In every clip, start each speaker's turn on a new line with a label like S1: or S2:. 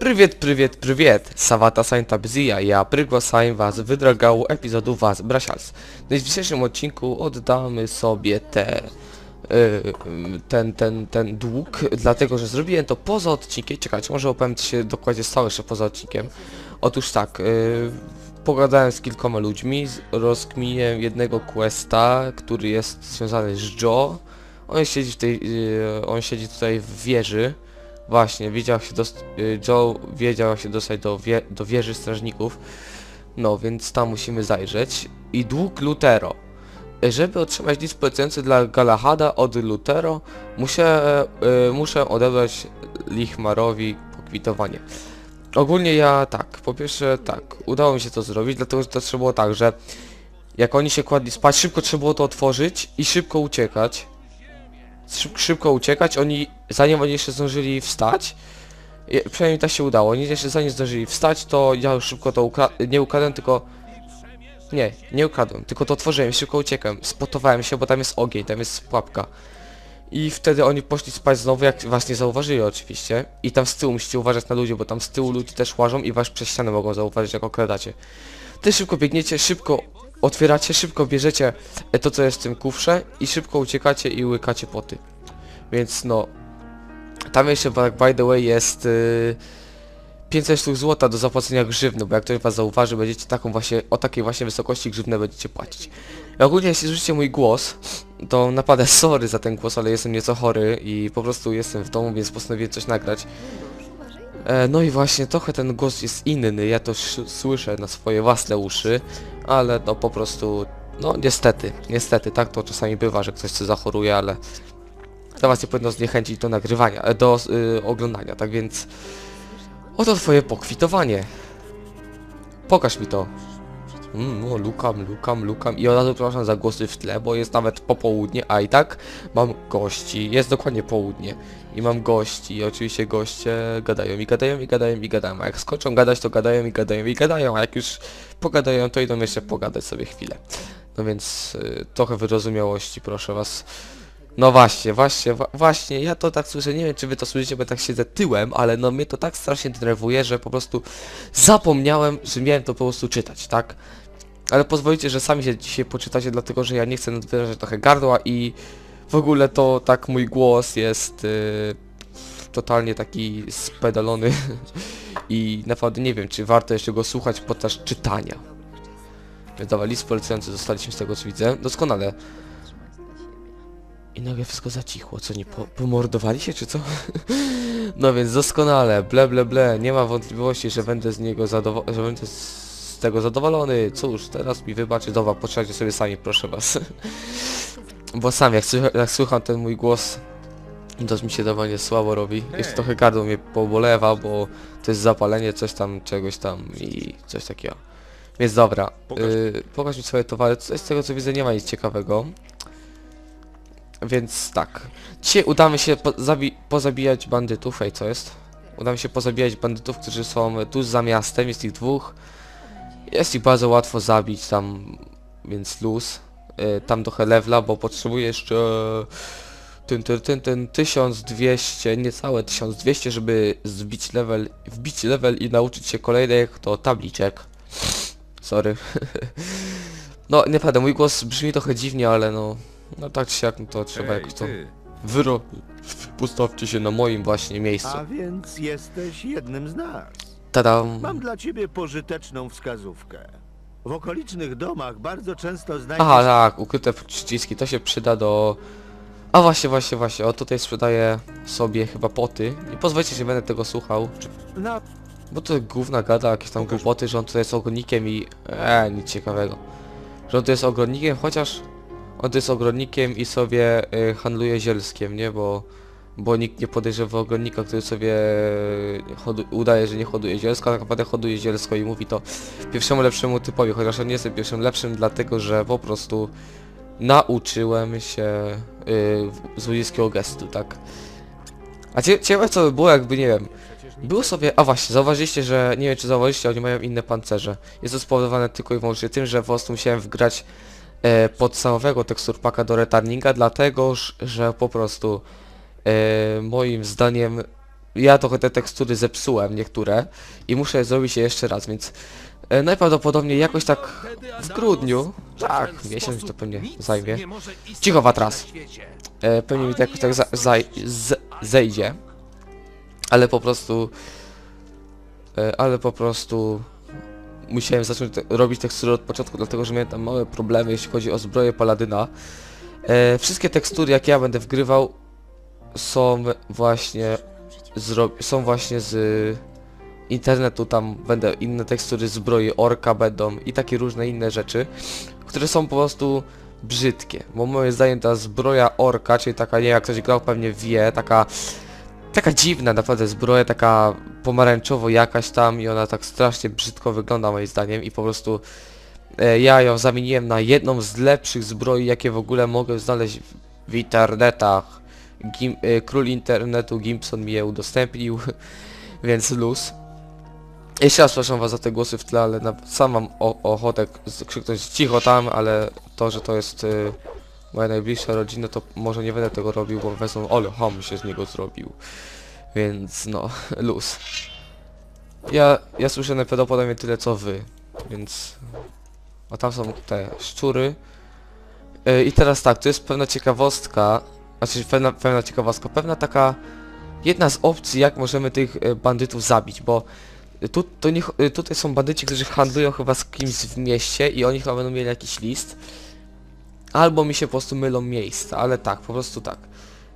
S1: Prywiet, prywiet, prywiet! Sawata Sainta Bzija, ja prygłasałem was w epizodu was, Brasials. No w dzisiejszym odcinku oddamy sobie te... Yy, ten, ten, ten dług, dlatego że zrobiłem to poza odcinkiem. Czekajcie, może opowiem ci się dokładnie stało jeszcze poza odcinkiem. Otóż tak, yy, pogadałem z kilkoma ludźmi, rozkminiłem jednego questa, który jest związany z Joe. On siedzi, w tej, yy, on siedzi tutaj w wieży. Właśnie, wiedział się y, Joe wiedział jak się dostać do, wie do wieży strażników. No, więc tam musimy zajrzeć. I dług Lutero. Żeby otrzymać list polecający dla Galahada od Lutero, muszę, y, muszę odebrać Lichmarowi pokwitowanie. Ogólnie ja tak, po pierwsze tak, udało mi się to zrobić, dlatego że to trzeba było tak, że jak oni się kładli spać, szybko trzeba było to otworzyć i szybko uciekać. Szyb, szybko uciekać, oni zanim oni jeszcze zdążyli wstać, przynajmniej tak się udało, oni jeszcze zanim zdążyli wstać, to ja już szybko to ukra- nie ukradłem, tylko... Nie, nie ukradłem, tylko to otworzyłem, szybko uciekłem, spotowałem się, bo tam jest ogień, tam jest pułapka. I wtedy oni poszli spać znowu, jak was nie zauważyli oczywiście. I tam z tyłu musicie uważać na ludzi, bo tam z tyłu ludzie też łażą i was przez ścianę mogą zauważyć, jak okradacie. Ty szybko biegniecie, szybko otwieracie, szybko bierzecie e, to, co jest w tym kufrze i szybko uciekacie i łykacie poty. Więc no... Tam jeszcze, by by the way, jest... Yy, 500 sztuk złota do zapłacenia grzywny, bo jak ktoś was zauważy, będziecie taką właśnie, o takiej właśnie wysokości grzywny będziecie płacić. I ogólnie jeśli słyszycie mój głos, to naprawdę sorry za ten głos, ale jestem nieco chory i po prostu jestem w domu, więc postanowiłem coś nagrać. E, no i właśnie trochę ten głos jest inny, ja to sz- słyszę na swoje własne uszy, ale no po prostu, no niestety, niestety, tak to czasami bywa, że ktoś co zachoruje, ale to was nie powinno zniechęcić do nagrywania, e, do y, oglądania, tak więc oto twoje pokwitowanie. Pokaż mi to. Mm, no, lukam, lukam, lukam i od razu przepraszam za głosy w tle, bo jest nawet popołudnie, a i tak mam gości, jest dokładnie południe i mam gości i oczywiście goście gadają i gadają i gadają i gadają, a jak skończą gadać to gadają i gadają i gadają, a jak już pogadają to idą jeszcze pogadać sobie chwilę. No więc y, trochę wyrozumiałości proszę was. No właśnie, właśnie, właśnie, ja to tak słyszę, nie wiem czy wy to słyszycie, bo tak siedzę tyłem, ale no mnie to tak strasznie denerwuje, że po prostu zapomniałem, że miałem to po prostu czytać, tak? Ale pozwolicie, że sami się dzisiaj poczytacie, dlatego że ja nie chcę nadwyrażać trochę gardła i w ogóle to tak mój głos jest y, totalnie taki spedalony i naprawdę nie wiem, czy warto jeszcze go słuchać podczas czytania. Więc dobra, list polecający zostaliśmy z tego co widzę. Doskonale. I nagle wszystko zacichło, co nie po pomordowali się czy co? no więc doskonale, ble ble ble, nie ma wątpliwości, że będę z niego zadowolony, że będę z tego zadowolony. Cóż, teraz mi wybaczy, dobra, poczekajcie sobie sami, proszę was. Bo sam jak, jak słucham ten mój głos, to mi się dowolnie słabo robi. Jeszcze trochę gardło mnie pobolewa, bo to jest zapalenie coś tam, czegoś tam i coś takiego. Więc dobra,
S2: Pokaż.
S1: yy, pokaż mi swoje towary, coś z tego co widzę nie ma nic ciekawego. Więc tak. Dzisiaj udamy się po zabi pozabijać bandytów, ej co jest? Uda mi się pozabijać bandytów, którzy są tuż za miastem, jest ich dwóch. Jest ich bardzo łatwo zabić tam, więc luz. Y, tam trochę levela, bo potrzebuję jeszcze ten, ten, ten, ten 1200, niecałe 1200, żeby zbić level, wbić level i nauczyć się kolejnych to tabliczek. Sorry. no naprawdę, mój głos brzmi trochę dziwnie, ale no, no tak czy siak, no to trzeba
S2: Ej,
S1: jakoś to
S2: ty,
S1: wyro... Postawcie się na moim właśnie miejscu.
S3: A więc jesteś jednym z nas.
S1: Tadam.
S3: Mam dla ciebie pożyteczną wskazówkę. W okolicznych domach bardzo często znajdziesz...
S1: Aha, tak, ukryte przyciski, to się przyda do... A właśnie, właśnie, właśnie, o tutaj sprzedaję sobie chyba poty. Nie pozwólcie, że będę tego słuchał.
S3: Na...
S1: Bo to gówna gada, jakieś tam głupoty, że on tutaj jest ogrodnikiem i... Eee, nic ciekawego. Że on tu jest ogrodnikiem, chociaż... On tu jest ogrodnikiem i sobie y, handluje zielskiem, nie? Bo... Bo nikt nie podejrzewa ogrodnika, który sobie hodu- udaje, że nie hoduje zielsko, a tak naprawdę hoduje zielsko i mówi to pierwszemu lepszemu typowi, chociaż ja nie jestem pierwszym lepszym, dlatego że po prostu nauczyłem się y, złodziejskiego gestu, tak? A cie, ciekawe co by było, jakby, nie wiem, było sobie, a właśnie, zauważyliście, że, nie wiem czy zauważyliście, oni mają inne pancerze. Jest to spowodowane tylko i wyłącznie tym, że po prostu musiałem wgrać e, teksturpaka do returninga, dlatego że po prostu e, moim zdaniem ja trochę te tekstury zepsułem niektóre i muszę je zrobić je jeszcze raz, więc e, najprawdopodobniej jakoś tak w grudniu, tak, miesiąc to pewnie zajmie. Cicho, Watras. E, pewnie mi to jakoś tak zejdzie. Ale po prostu... Ale po prostu... Musiałem zacząć te, robić tekstury od początku, dlatego że miałem tam małe problemy, jeśli chodzi o zbroję Paladyna. E, wszystkie tekstury, jakie ja będę wgrywał, są właśnie są właśnie z internetu, tam będą inne tekstury zbroi orka będą i takie różne inne rzeczy, które są po prostu brzydkie, bo moim zdaniem ta zbroja orka, czyli taka, nie jak ktoś grał pewnie wie, taka taka dziwna naprawdę zbroja, taka pomarańczowo jakaś tam i ona tak strasznie brzydko wygląda moim zdaniem i po prostu e, ja ją zamieniłem na jedną z lepszych zbroi, jakie w ogóle mogę znaleźć w internetach. Gim, e, król internetu Gimpson mi je udostępnił, więc luz. Jeszcze raz przepraszam was za te głosy w tle, ale na, sam mam o, ochotę krzyknąć cicho tam, ale to, że to jest y, moja najbliższa rodzina, to może nie będę tego robił, bo wezmą, ole, ham się z niego zrobił. Więc no, luz. Ja, ja słyszę najprawdopodobniej tyle co wy, więc... A tam są te szczury. Y, I teraz tak, to jest pewna ciekawostka, znaczy pewna, pewna ciekawostka, pewna taka jedna z opcji, jak możemy tych y, bandytów zabić, bo tu, to nie, y, tutaj są bandyci, którzy handlują chyba z kimś w mieście i oni chyba będą mieli jakiś list. Albo mi się po prostu mylą miejsca, ale tak, po prostu tak.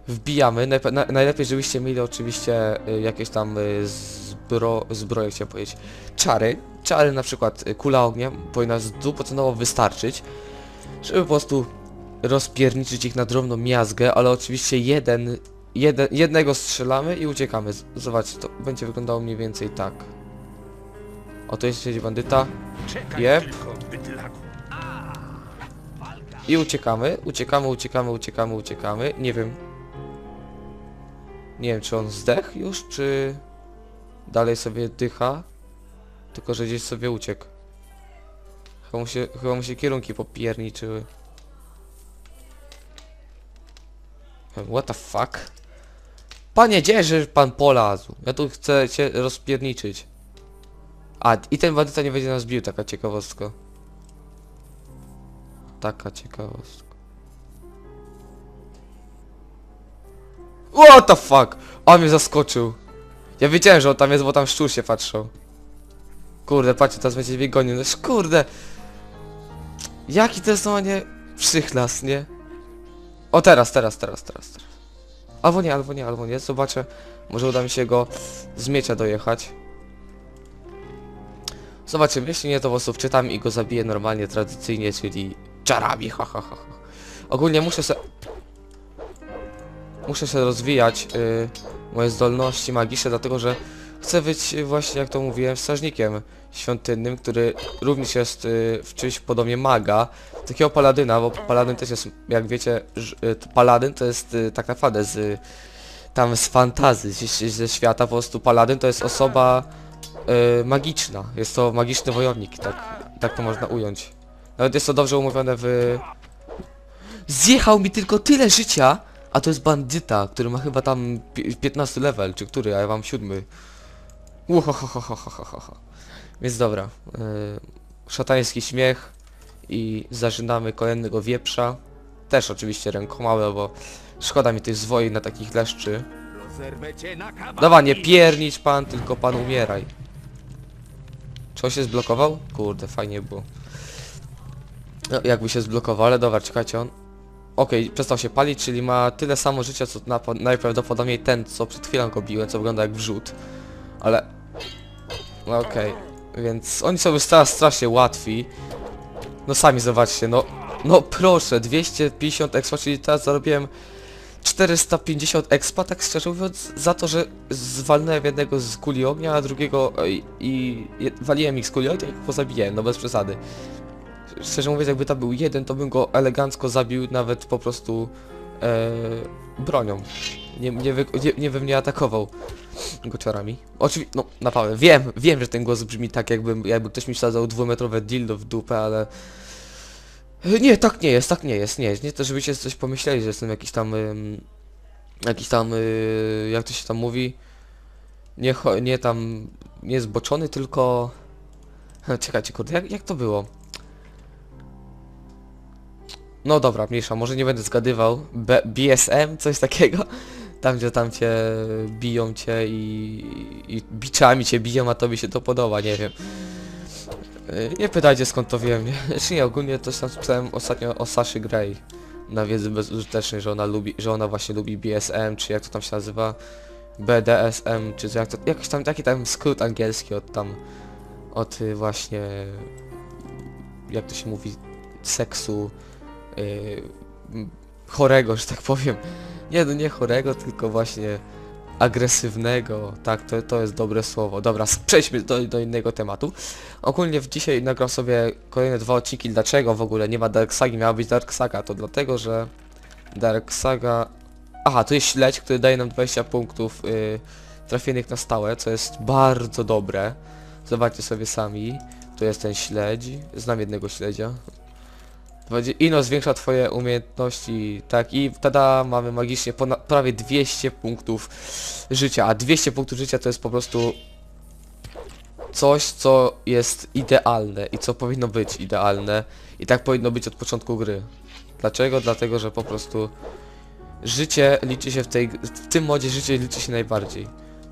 S1: Wbijamy, najpe- na, najlepiej żebyście mieli oczywiście jakieś tam zbro, zbroje, chciałem powiedzieć, czary. Czary na przykład kula ognia powinna stuprocentowo wystarczyć, żeby po prostu rozpierniczyć ich na drobną miazgę, ale oczywiście jeden, jeden, jednego strzelamy i uciekamy. Zobaczcie, to będzie wyglądało mniej więcej tak. Oto jest siedzi bandyta. Jep. I uciekamy, uciekamy, uciekamy, uciekamy, uciekamy. Nie wiem. Nie wiem, czy on zdechł już, czy dalej sobie dycha. Tylko, że gdzieś sobie uciekł. Chyba mu się, chyba mu się kierunki popierniczyły. What the fuck? Panie, gdzieże pan polazł? Ja tu chcę cię rozpierniczyć. A, i ten bandyta nie będzie nas bił, taka ciekawostka. Taka ciekawostka. What the fuck? On mnie zaskoczył. Ja wiedziałem, że on tam jest, bo tam szczur się patrzał. Kurde, patrzcie, teraz będzie mnie gonił. No kurde. Jaki to jest normalnie przychlas, nie? O teraz, teraz, teraz, teraz, teraz. Albo nie, albo nie, albo nie. Zobaczę. Może uda mi się go z miecza dojechać. Zobaczymy, jeśli nie to po prostu wczytam i go zabiję normalnie, tradycyjnie, czyli czarami, ha ha ha. Ogólnie muszę se... Muszę się rozwijać y, moje zdolności magiczne, dlatego że chcę być właśnie, jak to mówiłem, strażnikiem świątynnym, który również jest y, w czymś podobnie maga, takiego paladyna, bo paladyn też jest, jak wiecie, y, paladyn to jest y, tak naprawdę z tam z fantazy, ze, świata, po prostu paladyn to jest osoba y, magiczna, jest to magiczny wojownik, tak, tak to można ująć. Nawet jest to dobrze umówione w... Zjechał mi tylko tyle życia, a to jest bandyta, który ma chyba tam pi- 15 level, czy który, a ja mam 7. Uhohohohohoho. Więc dobra. Yy, szatański śmiech i zażynamy kolejnego wieprza. Też oczywiście rękoma, bo szkoda mi tych zwoi na takich leszczy. Dobra, nie piernicz pan, tylko pan umieraj. Czy on się zblokował? Kurde, fajnie było. No, jakby się zblokował, ale dobra, czekajcie, on... Okej, przestał się palić, czyli ma tyle samo życia, co na, najprawdopodobniej ten, co przed chwilą go biłem, co wygląda jak wrzut. Ale... No okej, więc oni są już teraz strasznie łatwi. No sami zobaczcie, no... No proszę, 250 expa, czyli teraz zarobiłem 450 expa, tak szczerze mówiąc, za to, że zwalnąłem jednego z kuli ognia, a drugiego i, i je- waliłem ich z kuli ognia i pozabijałem, no bez przesady. Szczerze mówiąc, jakby tam był jeden, to bym go elegancko zabił nawet po prostu bronią. Nie, nie, wy, nie, nie bym nie atakował go czarami. Oczywiście, no naprawdę, wiem, wiem, że ten głos brzmi tak, jakby, jakby ktoś mi wsadzał dwumetrowe dildo w dupę, ale... E, Nie, tak nie jest, tak nie jest, nie. Nie to, żebyście coś pomyśleli, że jestem jakiś tam... ym, jakiś tam, y, jak to się tam mówi, Nie, nie tam... Nie zboczony, tylko... Czekajcie, kurde, jak, jak to było? No dobra, mniejsza, może nie będę zgadywał. B BSM, coś takiego? Tam, gdzie tam cię biją cię i, i biczami cię biją, a tobie się to podoba, nie wiem. Yy, Nie pytajcie skąd to wiem, nie? Znaczy nie, ogólnie to sam czytałem ostatnio o Saszy Grey na wiedzy bezużytecznej, że ona lubi, że ona właśnie lubi BSM, czy jak to tam się nazywa, BDSM, czy jak to, jakiś tam, taki tam skrót angielski od tam, od y, właśnie, jak to się mówi, seksu, yy, chorego, że tak powiem. Nie, no nie chorego, tylko właśnie agresywnego, tak, to, to jest dobre słowo. Dobra, przejdźmy do, do innego tematu. Ogólnie w dzisiaj nagrał sobie kolejne dwa odcinki, dlaczego w ogóle nie ma Dark Sagi, miała być Dark Saga, to dlatego, że Dark Saga... Aha, to jest śledź, który daje nam 20 punktów y, trafionych na stałe, co jest bardzo dobre. Zobaczcie sobie sami, tu jest ten śledź, znam jednego śledzia. Ino zwiększa twoje umiejętności, tak i tada mamy magicznie prawie 200 punktów życia, a 200 punktów życia to jest po prostu coś, co jest idealne i co powinno być idealne i tak powinno być od początku gry. Dlaczego? Dlatego, że po prostu życie liczy się w tej, w tym modzie życie liczy się najbardziej.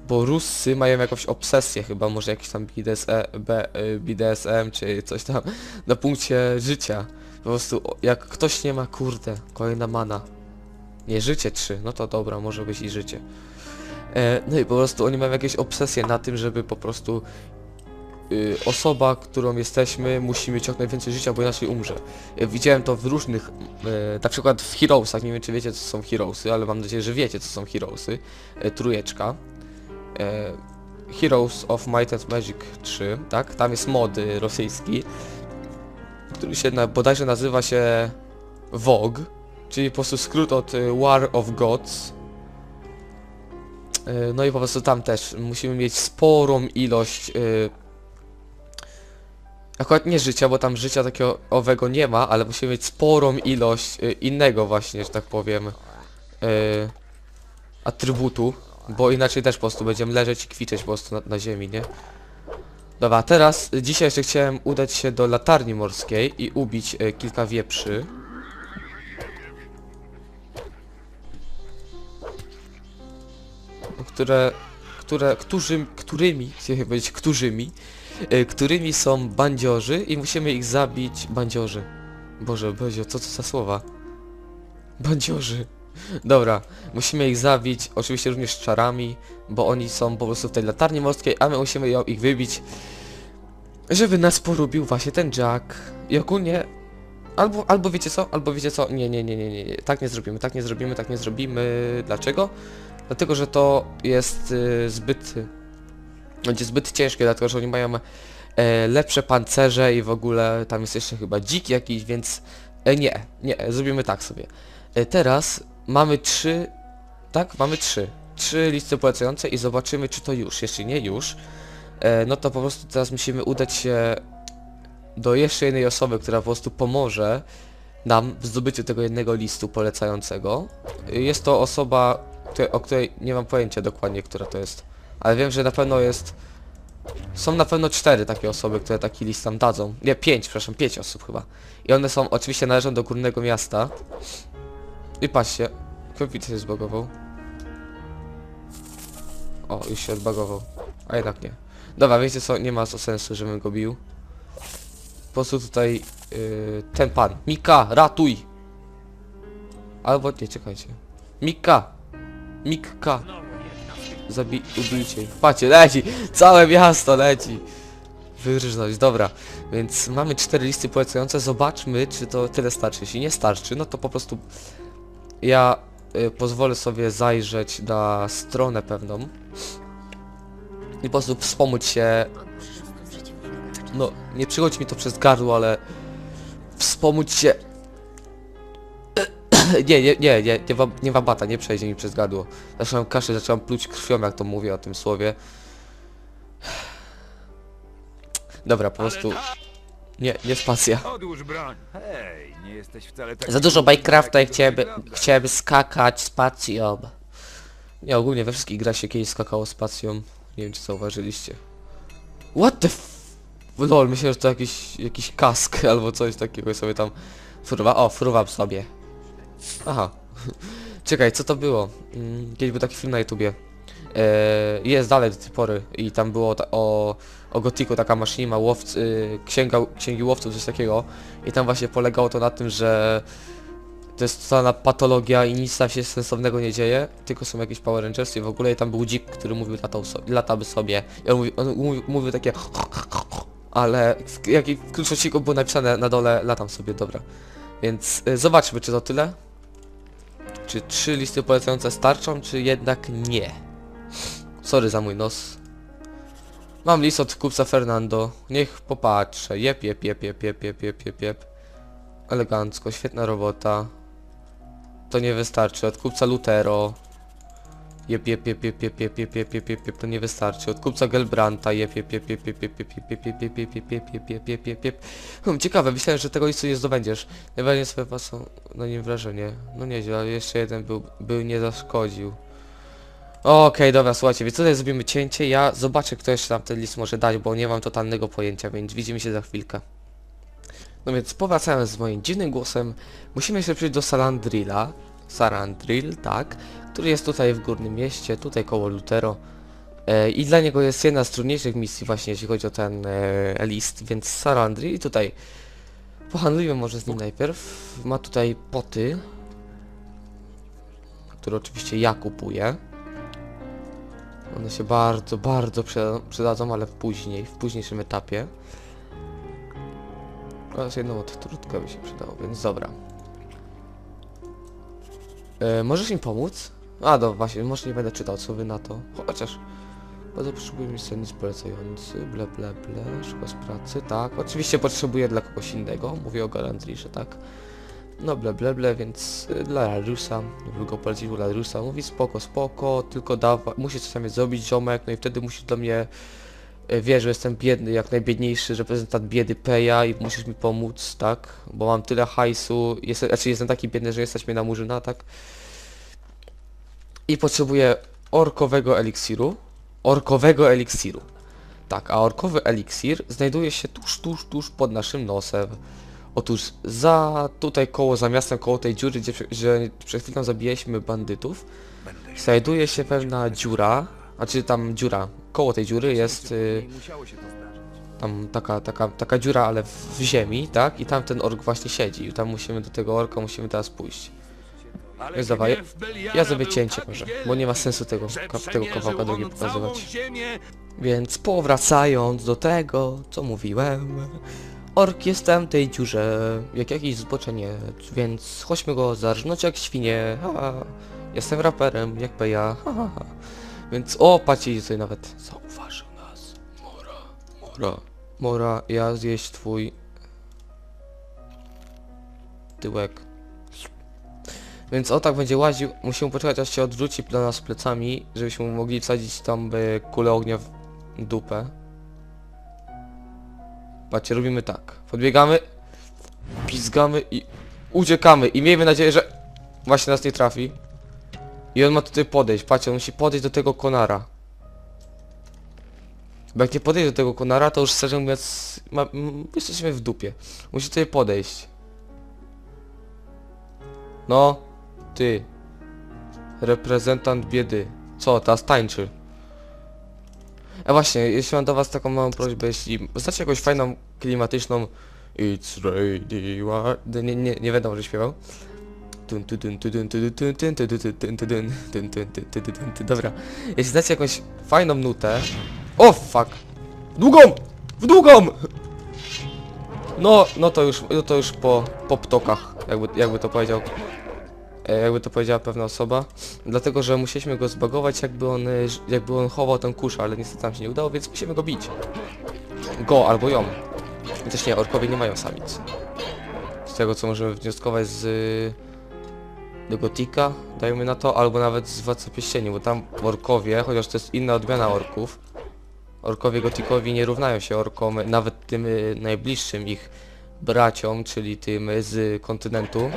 S1: Bo Ruscy mają jakąś obsesję chyba, może jakiś tam BDSE, B, y, BDSM czy coś tam na punkcie życia. Po prostu jak ktoś nie ma, kurde, kolejna mana. Nie, życie 3, no to dobra, może być i życie. E, no i po prostu oni mają jakieś obsesje na tym, żeby po prostu y, osoba, którą jesteśmy, musi mieć jak najwięcej życia, bo inaczej umrze. E, widziałem to w różnych, e, na przykład w Heroesach, nie wiem czy wiecie co są Heroesy, ale mam nadzieję, że wiecie co są Heroesy. E, trójeczka. E, Heroes of Might and Magic 3, tak? Tam jest mod rosyjski, który się na, bodajże nazywa się WOG, czyli po prostu skrót od y, War of Gods. Y, No i po prostu tam też musimy mieć sporą ilość y, Akurat nie życia, bo tam życia takiego owego nie ma, ale musimy mieć sporą ilość innego właśnie, że tak powiem atrybutu, bo inaczej też po prostu będziemy leżeć i kwiczeć po prostu na, na ziemi, nie? Dobra, teraz dzisiaj jeszcze chciałem udać się do latarni morskiej i ubić y, kilka wieprzy. Które, które, którzy, którymi, chciałem powiedzieć, którymi, y, którymi są bandziorzy i musimy ich zabić, bandziorzy. Boże, Bezio, co to za słowa? Bandziorzy. Dobra, musimy ich zabić, oczywiście również czarami, bo oni są po prostu w tej latarni morskiej, a my musimy ją ich wybić, żeby nas polubił właśnie ten Jack. I ogólnie, albo, albo wiecie co, albo wiecie co, nie, nie, nie, nie, nie, nie, tak nie zrobimy, tak nie zrobimy, tak nie zrobimy. Dlaczego? Dlatego, że to jest y, zbyt, będzie zbyt ciężkie, dlatego, że oni mają e, lepsze pancerze i w ogóle tam jest jeszcze chyba dzik jakiś, więc e, nie, nie, zrobimy tak sobie. E, teraz mamy trzy, tak, mamy trzy, trzy listy polecające i zobaczymy czy to już, jeśli nie już, e, no to po prostu teraz musimy udać się do jeszcze jednej osoby, która po prostu pomoże nam w zdobyciu tego jednego listu polecającego. Jest to osoba, o której nie mam pojęcia dokładnie, która to jest, ale wiem, że na pewno jest są na pewno cztery takie osoby, które taki list nam dadzą. Nie, pięć, przepraszam, pięć osób chyba. I one są, oczywiście należą do górnego miasta. I patrzcie, komputer się zbagował. O, już się odbagował. A jednak nie. Dobra, wiecie co, nie ma to sensu, żebym go bił. Po prostu tutaj yy, ten pan. Mika, ratuj! Albo nie, czekajcie. Mika! Mikka! Zabi... ubijcie. Patrzcie, leci! Całe miasto leci! Wyrżnąć, dobra. Więc mamy cztery listy polecające, zobaczmy czy to tyle starczy. Jeśli nie starczy, no to po prostu ja y, pozwolę sobie zajrzeć na stronę pewną i po prostu wspomóc się, no nie przychodzi mi to przez gardło, ale wspomóc się nie, nie, nie, nie, nie, nie wabata, nie przejdzie mi przez gardło. Zacząłem kaszleć, zacząłem pluć krwią, jak to mówię o tym słowie. Dobra, po prostu... Nie, nie spacja.
S2: Odłóż broń. Hej, nie jesteś wcale.
S1: Za dużo Minecrafta i chciałem, chciałem skakać spacją. Nie, ogólnie we wszystkich grach się kiedyś skakało spacją. Nie wiem czy zauważyliście. What the f... Lol, myślę, że to jakiś, jakiś kask albo coś takiego sobie tam fruwa... O, fruwam sobie. Aha. Czekaj, co to było? Mm, Kiedyś był taki film na YouTubie. Eee, jest dalej do tej pory i tam było o, o Gotiku taka maszyna łowcy, księga, księgi łowców, coś takiego i tam właśnie polegało to na tym, że to jest totalna patologia i nic tam się sensownego nie dzieje, tylko są jakieś Power Rangers i w ogóle i tam był dzik, który mówił latał so, sobie i on, mówi, on mówił, mówił takie ale jak w krótkościku było napisane na dole latam sobie, dobra. Więc y, zobaczmy czy to tyle. Czy trzy listy polecające starczą, czy jednak nie. Sorry za mój nos. Mam list od kupca Fernando. Niech popatrzę. Jep, jep, jep, jep, jep, jep, jep, jep, jep. Elegancko, świetna robota. To nie wystarczy. Od kupca Lutero. Jep, jep, jep, jep, jep, jep, jep, jep, jep, jep, jep, to nie wystarczy. Od kupca Gelbranta. Jep, jep, jep, jep, jep, jep, jep, jep, jep, jep, jep, jep, jep, jep, jep, jep, jep, jep. Hmm, ciekawe, myślałem, że tego listu nie zdobędziesz. Najbardziej swoje pasą na nim wrażenie. No nieźle, ale jeszcze jeden był, był nie zaszkodził. Okej, dobra, słuchajcie, więc tutaj zrobimy cięcie, ja zobaczę kto jeszcze nam ten list może dać, bo nie mam totalnego pojęcia, więc widzimy się za chwilkę. No więc powracając z moim dziwnym głosem, musimy się przejść do Salandrilla, Sarandrill, tak, który jest tutaj w górnym mieście, tutaj koło Lutero. E, I dla niego jest jedna z trudniejszych misji właśnie, jeśli chodzi o ten e, list, więc Sarandrill i tutaj pohandlujmy może z nim najpierw. Ma tutaj poty, które oczywiście ja kupuję. One się bardzo, bardzo przyda- przydadzą, ale później, w późniejszym etapie. Oraz jedną odtrutkę by się przydało, więc dobra. E, możesz mi pomóc? A, no właśnie, może nie będę czytał, co wy na to. Chociaż... Bardzo potrzebuję miejsca nic polecający, ble ble ble, szuka z pracy, tak. Oczywiście potrzebuję dla kogoś innego, mówię o Galantrisze, tak. No ble ble ble, więc y, dla Larusa, go polecić u mówi spoko, spoko, tylko dawa, musisz coś tam zrobić ziomek, no i wtedy musisz do mnie, y, wiesz, że jestem biedny, jak najbiedniejszy reprezentant biedy Peja i musisz mi pomóc, tak, bo mam tyle hajsu, jestem, znaczy jestem taki biedny, że jesteś mnie na murzyna, tak. I potrzebuję orkowego eliksiru, orkowego eliksiru. Tak, a orkowy eliksir znajduje się tuż, tuż, tuż pod naszym nosem. Otóż za tutaj koło, za miastem, koło tej dziury, gdzie, prze- że przed chwilą zabijaliśmy bandytów, znajduje się pewna dziura, znaczy tam dziura, koło tej dziury jest y, tam taka, taka, taka dziura, ale w, w ziemi, tak? I tam ten ork właśnie siedzi i tam musimy do tego orka, musimy teraz pójść. Więc dawaj, Ja zrobię cięcie może, bo nie ma sensu tego, ka- tego kawałka drogi pokazywać. Więc powracając do tego, co mówiłem, ork jest tam w tej dziurze, jak jakiś zboczeniec, więc chodźmy go zarżnąć jak świnie, ha, ha. Jestem raperem, jak peja, ha, ha, ha. Więc o, patrzcie, tutaj nawet zauważył nas. Mora, Mora, Mora, ja zjeść twój tyłek. Więc o tak będzie łaził, musimy poczekać aż się odwróci do nas plecami, żebyśmy mogli wsadzić tam by kulę ognia w dupę. Patrzcie, robimy tak. Podbiegamy, pizgamy i uciekamy. I miejmy nadzieję, że właśnie nas nie trafi. I on ma tutaj podejść. Patrzcie, on musi podejść do tego konara. Bo jak nie podejdzie do tego konara, to już szczerze mówiąc, ma, jesteśmy w dupie. Musi tutaj podejść. No, ty. Reprezentant biedy. Co, teraz tańczy. A właśnie, jeśli mam do was taką małą prośbę, jeśli znacie jakąś fajną, klimatyczną It's ready. Nie, nie, nie że śpiewał. Dobra. Jeśli znacie jakąś fajną nutę... O, fuck! W długą! W długą! No, no to już, no to już po, po ptokach, jakby, jakby to powiedział e, jakby to powiedziała pewna osoba, dlatego że musieliśmy go zbagować jakby on, e, jakby on chował ten kurz, ale niestety nam się nie udało, więc musimy go bić. Go albo ją. Też nie, orkowie nie mają samic. Z tego co możemy wnioskować z y, do Gotika, dajmy na to, albo nawet z Władcy Pierścieni, bo tam orkowie, chociaż to jest inna odmiana orków, orkowie gotikowi nie równają się orkom, nawet tym najbliższym ich braciom, czyli tym z kontynentu.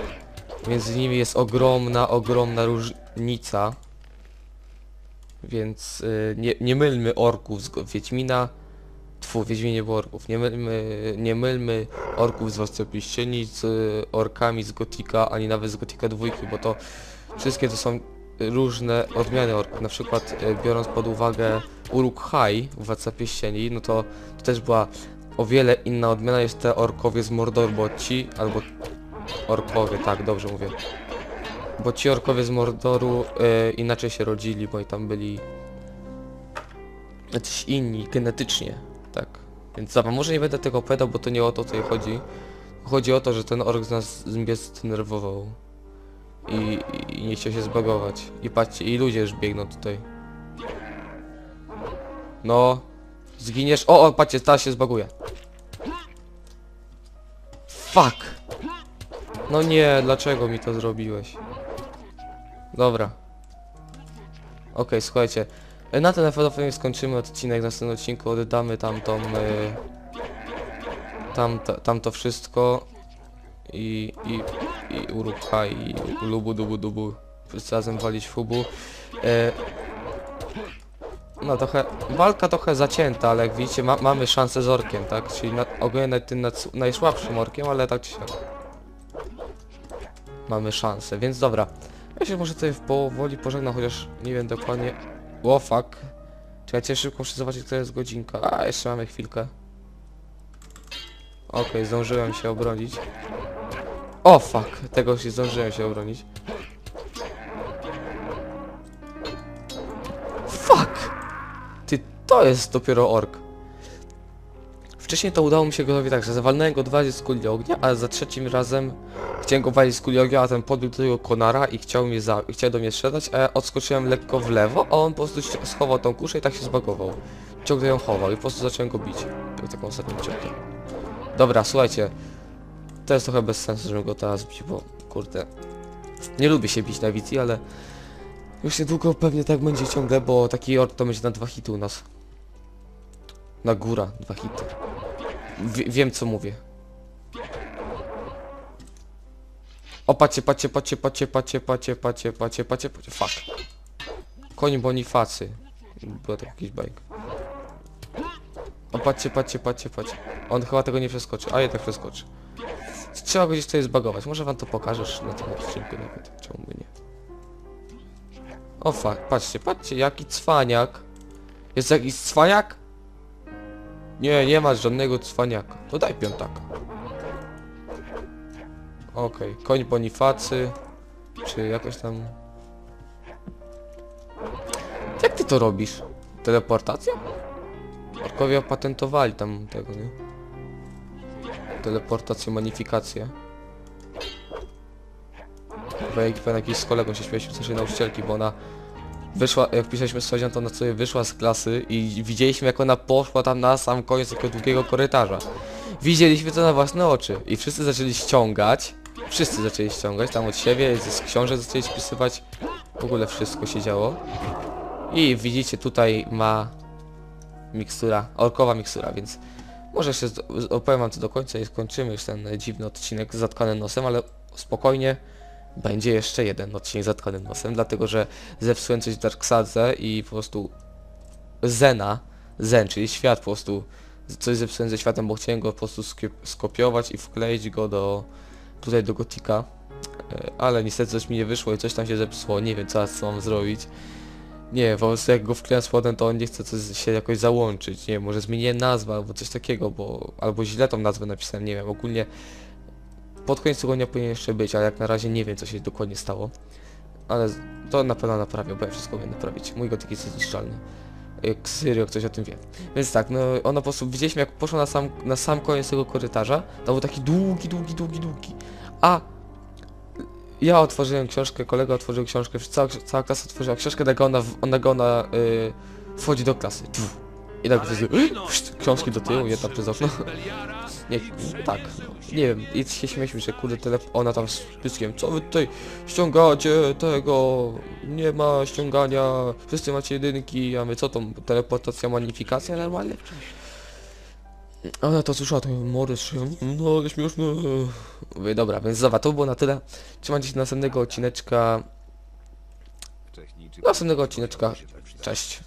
S1: Między nimi jest ogromna, ogromna różnica. więc y, nie, nie mylmy orków z Wiedźmina. Tfu, w Wiedźminie było orków. Nie mylmy, nie mylmy orków z Władcy z y, orkami z Gotika, ani nawet z Gotika dwójki, bo to wszystkie to są różne odmiany orków. Na przykład y, biorąc pod uwagę Uruk-hai, Władca Pieścieni, no to, to też była o wiele inna odmiana jest te orkowie z Mordor, bo ci, albo orkowie, tak, dobrze mówię. Bo ci orkowie z Mordoru e, inaczej się rodzili, bo i tam byli jacyś inni genetycznie, tak. Więc dobra, może nie będę tego opowiadał, bo to nie o to tutaj chodzi. Chodzi o to, że ten ork z nas mnie zdenerwował. I, i, I nie chciał się zbagować. I patrzcie, i ludzie już biegną tutaj. No. Zginiesz. O, o, patrzcie, teraz się zbaguje. Fuck. No nie, dlaczego mi to zrobiłeś? Dobra. Okej, słuchajcie. E, Na ten najprawdopodobniej skończymy odcinek, w następnym odcinku oddamy tamtą... E, tam, ta, tam to wszystko i, i, i Uruk-hai i lubu dubu dubu wszyscy razem walić w hubu. E, no trochę, walka trochę zacięta, ale jak widzicie ma, mamy szansę z orkiem, tak? Czyli na, ogólnie nawet tym najsłabszym orkiem, ale tak czy siak. Mamy szansę, więc dobra. Ja się może tutaj powoli pożegnam, chociaż nie wiem dokładnie... O fuck. Czekajcie, szybko muszę zobaczyć, która jest godzinka. A, jeszcze mamy chwilkę. Okej, zdążyłem się obronić. O fuck, tego nie zdążyłem się obronić. Fuck! Ty, to jest dopiero ork. Wcześniej to udało mi się go zrobić tak, że zawalnąłem go dwa razy z kuli ognia, ale za trzecim razem chciałem go walić z kuli ognia, a ten podbił do tego konara i chciał mnie za... chciał do mnie strzelać, a ja odskoczyłem lekko w lewo, a on po prostu schował tą kuszę i tak się zbagował. Ciągle ją chował i po prostu zacząłem go bić. Był taką ostatnią ciągiem. Dobra, słuchajcie. To jest trochę bez sensu, żebym go teraz bił, bo kurde. Nie lubię się bić na wizji, ale już niedługo pewnie tak będzie ciągle, bo taki ork to będzie na dwa hity u nas. Na góra, dwa hity. Wie- wiem co mówię. O patrzcie, patrzcie, patrzcie, patrzcie, patrzcie, patrzcie, patrzcie, patrzcie, patrzcie, patrzcie, fuck. Koń Bonifacy. Była to jakiś bajk. O patrzcie, patrzcie, patrzcie, patrzcie. On chyba tego nie przeskoczy, a jednak przeskoczy. Trzeba go gdzieś tutaj zbagować. Może wam to pokażesz na tym odcinku nawet. Czemu by nie? O fuck, patrzcie, patrzcie, jaki cwaniak. Jest jakiś cwaniak? Nie, nie masz żadnego cwaniaka. To daj piątaka. Okej, koń Bonifacy. Czy jakoś tam... Jak ty to robisz? Teleportacja? Orkowie opatentowali tam tego, nie? Teleportację, manifikację. Bo jak jakiś z kolegą się śmieliśmy z naszej nauczycielki, bo ona wyszła, jak pisaliśmy z Słodzian, to ona sobie wyszła z klasy i widzieliśmy jak ona poszła tam na sam koniec takiego długiego korytarza. Widzieliśmy to na własne oczy i wszyscy zaczęli ściągać, wszyscy zaczęli ściągać tam od siebie, z książek zaczęli spisywać, w ogóle wszystko się działo. I widzicie tutaj ma mikstura, orkowa mikstura, więc może z- opowiem wam to do końca i skończymy już ten dziwny odcinek z zatkanym nosem, ale spokojnie będzie jeszcze jeden odcinek z zatkanym nosem, dlatego że zepsułem coś Darksadze i po prostu Zena, Zen, czyli świat po prostu, coś zepsułem ze światem, bo chciałem go po prostu skop- skopiować i wkleić go do, tutaj do Gotika, E, ale niestety coś mi nie wyszło i coś tam się zepsuło, nie wiem co, co mam zrobić. Nie, po prostu jak go wklejam z powrotem, to on nie chce coś się jakoś załączyć. Nie wiem, może zmienię nazwę albo coś takiego, bo... Albo źle tą nazwę napisałem, nie wiem, ogólnie... Pod koniec tygodnia powinien jeszcze być, ale jak na razie nie wiem, co się dokładnie stało. Ale to na pewno naprawię, bo ja wszystko umiem naprawić. Mój gotyk jest zniszczalny. Jak Syrio ktoś o tym wie. Więc tak, no ona po prostu... Widzieliśmy jak poszła na sam, na sam koniec tego korytarza. To był taki długi, długi, długi, długi. A ja otworzyłem książkę, kolega otworzył książkę, cała, cała klasa otworzyła książkę, tak ona, w- ona, ona y, wchodzi do klasy. I tak wszyscy, pszt, książki do tyłu, jedna przez okno. Nie, tak, nie wiem, i się śmieliśmy, że kurde, tele, ona tam z pyskiem, co wy tutaj ściągacie tego, nie ma ściągania, wszyscy macie jedynki, a my co tą teleportacja, manifikacja normalnie? Ona to słyszała, to mory szyją, no ale śmieszne. Mówię, dobra, więc dobra, to było na tyle. Trzymajcie się następnego odcineczka, następnego odcineczka.
S3: Cześć.